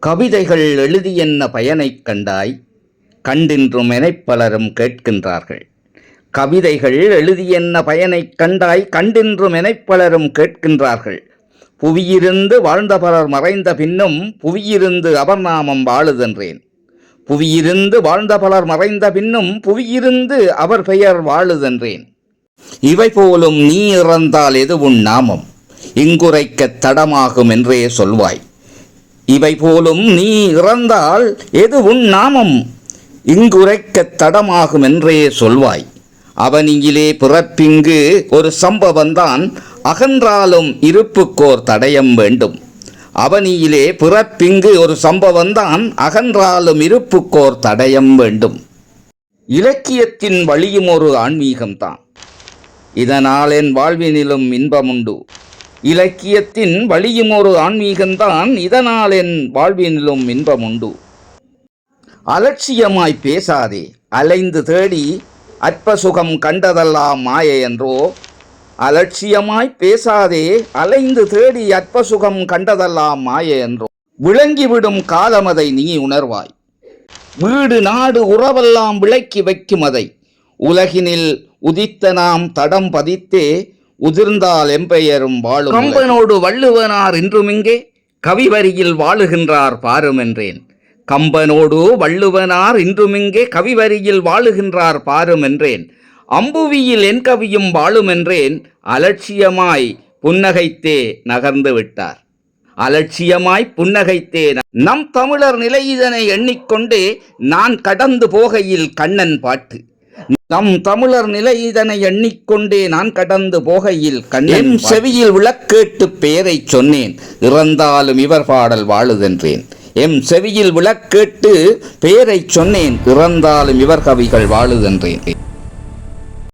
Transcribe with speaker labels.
Speaker 1: கவிதைகள் எழுதியென்ன பயனைக் கண்டாய்? கண்டின்றும் எனப் பலரும் கேட்கின்றார்கள். கவிதைகள் எழுதியென்ன பயனைக் கண்டாய்? கண்டின்றும் எனப் பலரும் கேட்கின்றார்கள். புவியிருந்து வாழ்ந்த பலர் மறைந்த பின்னும் புவியிருந்து அவர் நாமம் வாழுதென்றேன். புவியிருந்து வாழ்ந்த பலர் மறைந்த பின்னும் புவியிருந்து அவர் பெயர் வாழுதென்றேன். இவை போலும் நீ இறந்தால் எது உன் நாமம்? இங்குரைக்கத் தடமாகும் என்றே சொல்வாய். இவை போலும் நீ இறந்தால் எது உன் நாமம்? இங்குரைக்கத் தடமாகும் என்றே சொல்வாய். அவனியிலே பிறப்பிங்கு ஒரு சம்பவந்தான் அகன்றாலும் இருப்புக்கோர் தடயம் வேண்டும். அவனியிலே பிறப்பிங்கு ஒரு சம்பவந்தான் அகன்றாலும் இருப்புக்கோர் தடயம் வேண்டும். இலக்கியத்தின் வழியும் ஒரு ஆன்மீகம்தான். இதனால் என் வாழ்வினிலும் இன்பமுண்டு. இலக்கியத்தின் வழியும் ஒரு ஆன்மீகம்தான் இதனால் என் வாழ்வினிலும் இன்பமுண்டு. அலட்சியமாய் பேசாதே அலைந்து தேடி அற்ப சுகம் கண்டதெல்லாம் மாய என்றோ? அலட்சியமாய் பேசாதே அலைந்து தேடி அற்ப சுகம் கண்டதெல்லாம் மாய என்றோ? விளங்கிவிடும் காலமதை நீ உணர்வாய். வீடு நாடு உறவெல்லாம் விளக்கி வைக்கும் அதை. உலகினில் உதித்த நாம் தடம் பதித்தே உதிர்ந்தால் எம்பெயரும் வாழும் கம்பனோடு வள்ளுவனார் இன்றும் இங்கே கவிவரியில் வாழுகின்றார் பாரும் என்றேன் கம்பனோடு வள்ளுவனார் இன்றுமிங்கே கவிவரியில் வாழுகின்றார் பாரும் என்றேன் அம்புவியில் என் கவியும் வாழும் என்றேன் அலட்சியமாய் புன்னகைத்தே நகர்ந்து விட்டார். அலட்சியமாய் புன்னகைத்தே நம் தமிழர் நிலை இதனை எண்ணிக்கொண்டு நான் கடந்து போகையில் கண்ணன் பாட்டு. நம் தமிழர் நிலை இதனை எண்ணிக்கொண்டே நான் கடந்து போகையில் கண்ணன் செவியில் விளக்கேட்டு பெயரைச் சொன்னேன். இறந்தாலும் இவர் பாடல் வாழுதென்றேன். எம் செவியில் விளக்கேட்டு பெயரைச் சொன்னேன். இறந்தாலும் இவர் கவிகள் வாழுதென்றேன்.